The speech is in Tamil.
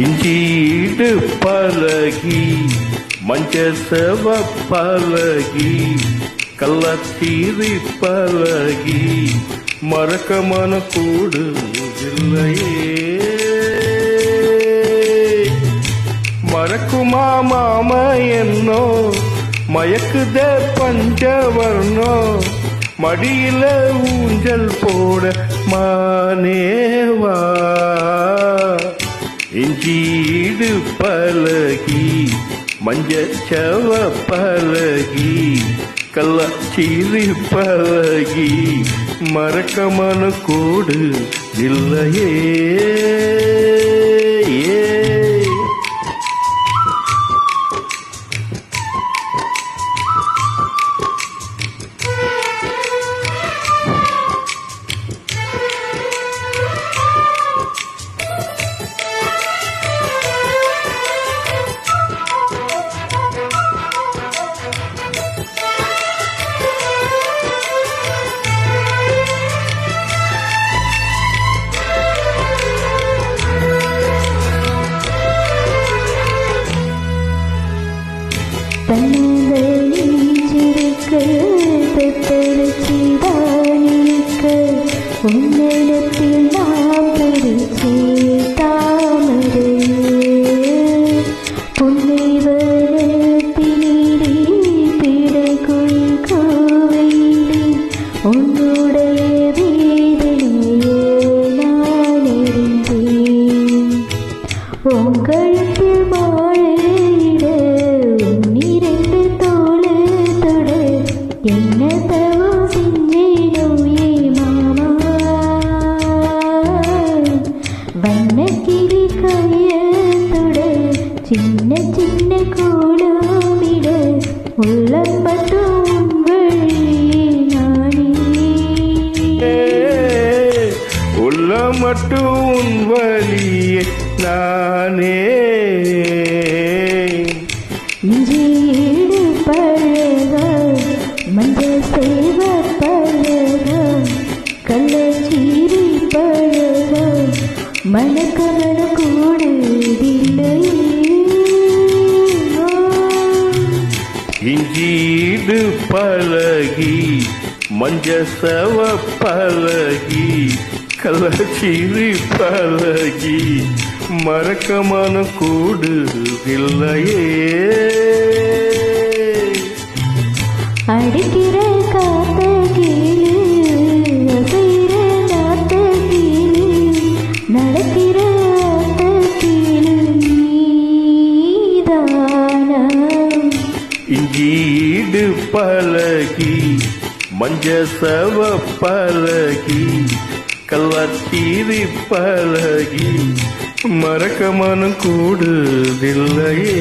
இஞ்சீடு பழகி மஞ்சசவ பழகி கள்ளத்தீரி பழகி மறக்க மன கூடு மறக்குமா மாம என்னோ மயக்குத பஞ்சவர்ணோ மடியில ஊஞ்சல் போட மானேவா இஞ்சீடு பழகி மஞ்சச்சவ பழகி கள்ளச்சீரி பழகி மறக்க மன கூடு இல்லையே. உன்னிடத்தில் நாம் பிடிச்சே தாமரையே புன்னை வனத்தினிலே பிடை குயில் கோவிலே உன்னுடைய வேதனையே நான் அறிந்தேன் உங்களுத்தில் மாழையிட உன்னிரண்டு தொட என்ன தவம்? வண்ணக்கிளி கைய தொட சின்ன சின்ன கோலமிட உள்ளம் மட்டும் உன் வழி நானே உள்ள மட்டும் வழியே நானே. இஞ்சியீடு மணக்கமன கூடுதில்லை இஞ்சீடு பழகி மஞ்ச சவ பழகி கள்ளச்சீரி பழகி மறக்கமான கூடுதில்லையே அடிக்கிற காத்த கீழு இங்கீடு பழகி மஞ்ச சவ பழகி கள்ளச்சீரி பழகி மறக்க மனம் கூடுதில்லையே.